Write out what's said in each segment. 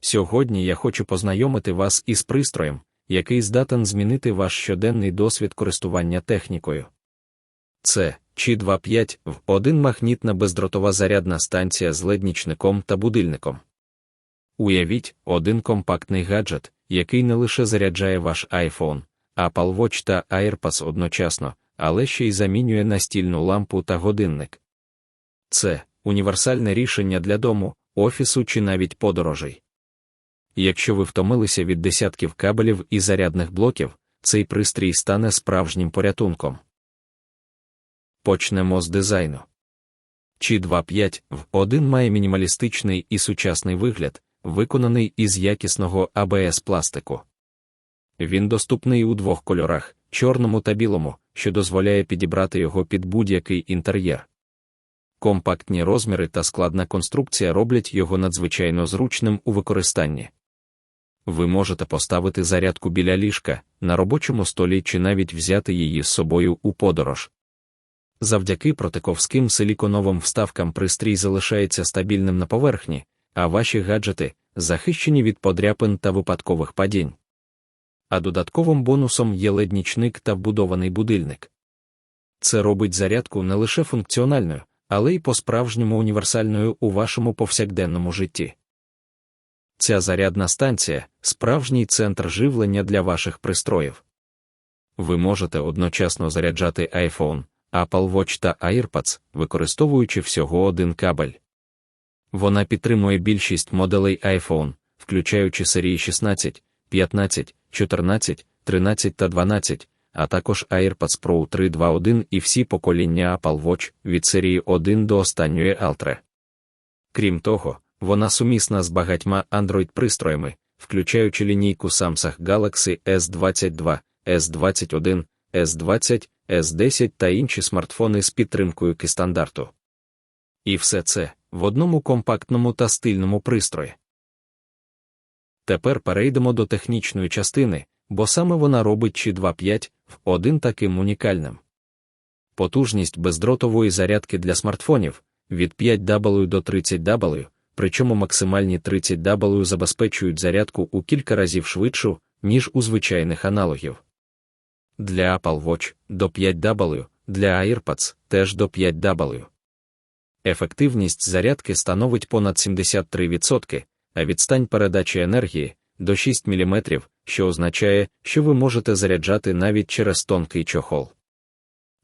Сьогодні я хочу познайомити вас із пристроєм, який здатен змінити ваш щоденний досвід користування технікою. Це чи 25 в 1 магнітна бездротова зарядна станція з леднічником та будильником. Уявіть один компактний гаджет, який не лише заряджає ваш iPhone, Apple Watch та AirPods одночасно, але ще й замінює настільну лампу та годинник. Це універсальне рішення для дому, офісу чи навіть подорожей. Якщо ви втомилися від десятків кабелів і зарядних блоків, цей пристрій стане справжнім порятунком. Почнемо з дизайну. Чи 2.5 в 1 має мінімалістичний і сучасний вигляд, виконаний із якісного АБС пластику. Він доступний у двох кольорах чорному та білому, що дозволяє підібрати його під будь-який інтер'єр. Компактні розміри та складна конструкція роблять його надзвичайно зручним у використанні. Ви можете поставити зарядку біля ліжка, на робочому столі чи навіть взяти її з собою у подорож. Завдяки протиковським силіконовим вставкам пристрій залишається стабільним на поверхні, а ваші гаджети захищені від подряпин та випадкових падінь. А додатковим бонусом є леднічник та вбудований будильник. Це робить зарядку не лише функціональною, але й по-справжньому універсальною у вашому повсякденному житті. Ця зарядна станція справжній центр живлення для ваших пристроїв. Ви можете одночасно заряджати iPhone, Apple Watch та AirPods, використовуючи всього один кабель. Вона підтримує більшість моделей iPhone, включаючи серії 16, 15, 14, 13 та 12, а також AirPods Pro 3.2.1 і всі покоління Apple Watch від серії 1 до останньої Ultra. Крім того, вона сумісна з багатьма Android-пристроями, включаючи лінійку Samsung Galaxy S22, S21, S20, S10 та інші смартфони з підтримкою кістандарту. І все це в одному компактному та стильному пристрої. Тепер перейдемо до технічної частини, бо саме вона робить чи 2.5 в один таким унікальним. Потужність бездротової зарядки для смартфонів від 5W до 30W, причому максимальні 30W забезпечують зарядку у кілька разів швидшу, ніж у звичайних аналогів. Для Apple Watch до 5W, для AirPods теж до 5W. Ефективність зарядки становить понад 73%, а відстань передачі енергії до 6 мм, що означає, що ви можете заряджати навіть через тонкий чохол.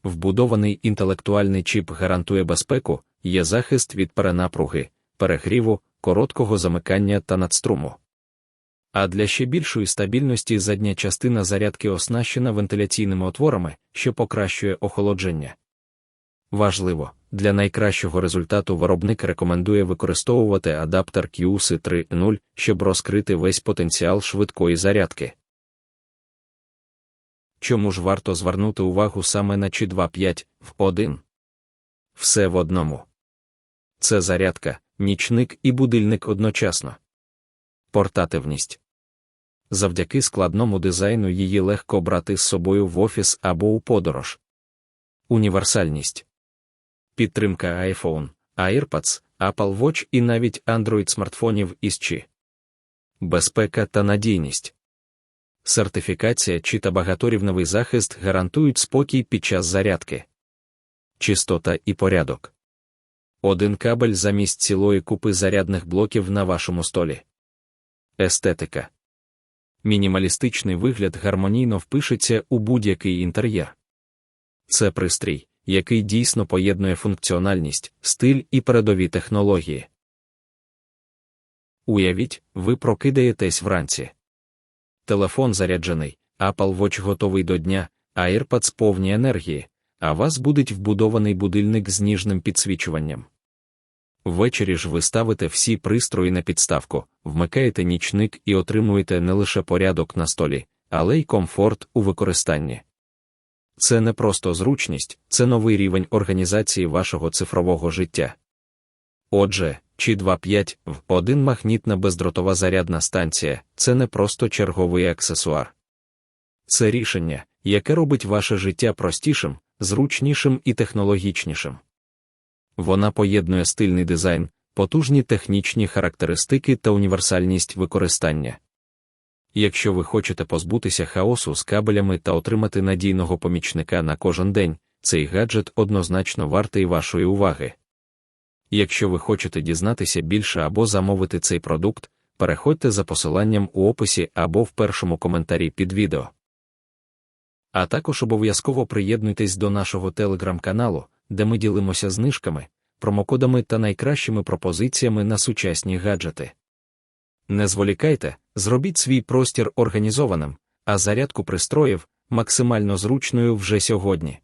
Вбудований інтелектуальний чіп гарантує безпеку, є захист від перенапруги, перегріву, короткого замикання та надструму. А для ще більшої стабільності задня частина зарядки оснащена вентиляційними отворами, що покращує охолодження. Важливо, для найкращого результату виробник рекомендує використовувати адаптер QC 3.0, щоб розкрити весь потенціал швидкої зарядки. Чому ж варто звернути увагу саме на чи 2.5 в 1? Все в одному. Це зарядка, нічник і будильник одночасно. Портативність. Завдяки складному дизайну її легко брати з собою в офіс або у подорож. Універсальність. Підтримка iPhone, AirPods, Apple Watch і навіть Android смартфонів із чи. Безпека та надійність. Сертифікація чи та багаторівневий захист гарантують спокій під час зарядки. Чистота і порядок. Один кабель замість цілої купи зарядних блоків на вашому столі. Естетика. Мінімалістичний вигляд гармонійно впишеться у будь-який інтер'єр. Це пристрій, який дійсно поєднує функціональність, стиль і передові технології. Уявіть, ви прокидаєтесь вранці. Телефон заряджений, Apple Watch готовий до дня, AirPods повні енергії, а вас будить вбудований будильник з ніжним підсвічуванням. Ввечері ж ви ставите всі пристрої на підставку, вмикаєте нічник і отримуєте не лише порядок на столі, але й комфорт у використанні. Це не просто зручність, це новий рівень організації вашого цифрового життя. Отже, чи 2.5 в 1 магнітна бездротова зарядна станція це не просто черговий аксесуар. Це рішення, яке робить ваше життя простішим, зручнішим і технологічнішим. Вона поєднує стильний дизайн, потужні технічні характеристики та універсальність використання. Якщо ви хочете позбутися хаосу з кабелями та отримати надійного помічника на кожен день, цей гаджет однозначно вартий вашої уваги. Якщо ви хочете дізнатися більше або замовити цей продукт, переходьте за посиланням у описі або в першому коментарі під відео. А також обов'язково приєднуйтесь до нашого телеграм-каналу, де ми ділимося знижками, промокодами та найкращими пропозиціями на сучасні гаджети. Не зволікайте, зробіть свій простір організованим, а зарядку пристроїв максимально зручною вже сьогодні.